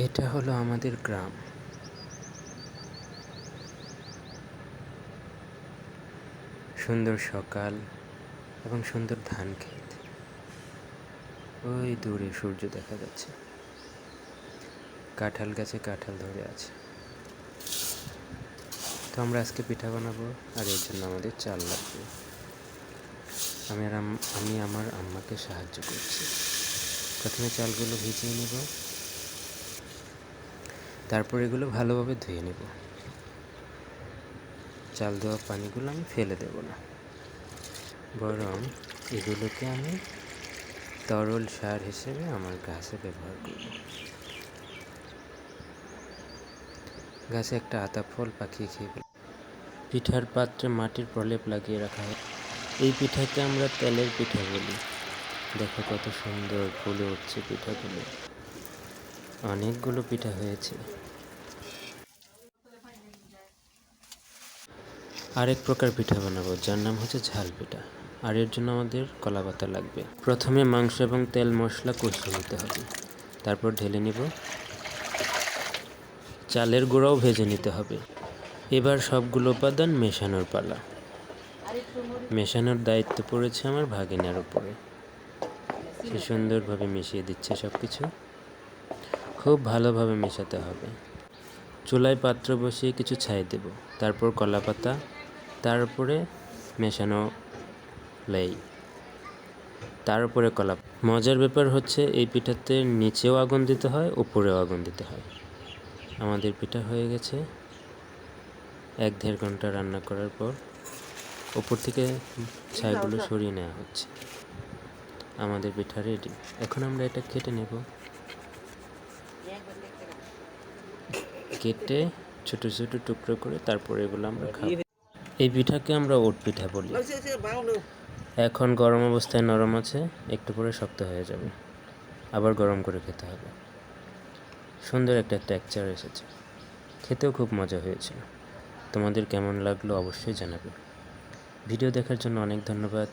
এটা হলো আমাদের গ্রাম। সুন্দর সকাল এবং সুন্দর ধান ক্ষেত। ওই দূরে সূর্য দেখা যাচ্ছে। কাঁঠাল গাছে কাঁঠাল ধরে আছে। তো আমরা আজকে পিঠা বানাবো আর এর জন্য আমাদের চাল লাগবে। আমি আর আম- আমি আমার আম্মাকে সাহায্য করছি। প্রথমে চালগুলো ভিজিয়ে নেব। তারপর এগুলো ভালোভাবে ধুয়ে নেব। চাল দেওয়া পানিগুলো আমি ফেলে দেব না। বরং এগুলোকে আমি তরল সার হিসেবে আমার গাছে ব্যবহার করব। গাছে একটা আতা ফল পাখিয়ে খেয়ে পিঠার পাত্রে মাটির প্রলেপ লাগিয়ে রাখা হয়। এই পিঠাকে আমরা তেলের পিঠা বলি। দেখো কত সুন্দর ফুলে উঠছে পিঠাগুলো। অনেকগুলো পিঠা হয়েছে। আরেক প্রকার পিঠা বানাবো, যার নাম হচ্ছে ঝাল পিঠা। আর এর জন্য আমাদের কলা পাতা লাগবে। প্রথমে মাংস এবং তেল মশলা কষিয়ে নিতে হবে। তারপর ঢেলে নিব। চালের গুঁড়াও ভেজে নিতে হবে। এবার সবগুলো উপাদান মেশানোর পালা। মেশানোর দায়িত্ব পড়েছে আমার ভাগিনার উপরে। সে সুন্দরভাবে মিশিয়ে দিচ্ছে সব কিছু খুব ভালোভাবে মেশাতে হবে। চুলায় পাত্র বসিয়ে কিছু ছাই দেব। তারপর কলা পাতা তার উপরে মেশানো লেই। তার উপরে কলা মজার ব্যাপার হচ্ছে এই পিঠাতে নিচেও আগুন দিতে হয় উপরেও আগুন দিতে হয়। আমাদের পিঠা হয়ে গেছে। এক দেড় ঘণ্টা রান্না করার পর উপর থেকে ছাইগুলো সরিয়ে নেওয়া হচ্ছে। আমাদের পিঠা রেডি এখন আমরা এটা কেটে নেব। কেটে ছোট ছোট টুকরো করে তারপরে এগুলো আমরা খাব। এই পিঠাকে আমরা ওট পিঠা বলি। এখন গরম অবস্থায় নরম আছে একটু পরে শক্ত হয়ে যাবে। আবার গরম করে খেতে হবে। সুন্দর একটা টেক্সচার এসেছে। খেতেও খুব মজা হয়েছিল। তোমাদের কেমন লাগল অবশ্যই জানাবে। ভিডিও দেখার জন্য অনেক ধন্যবাদ।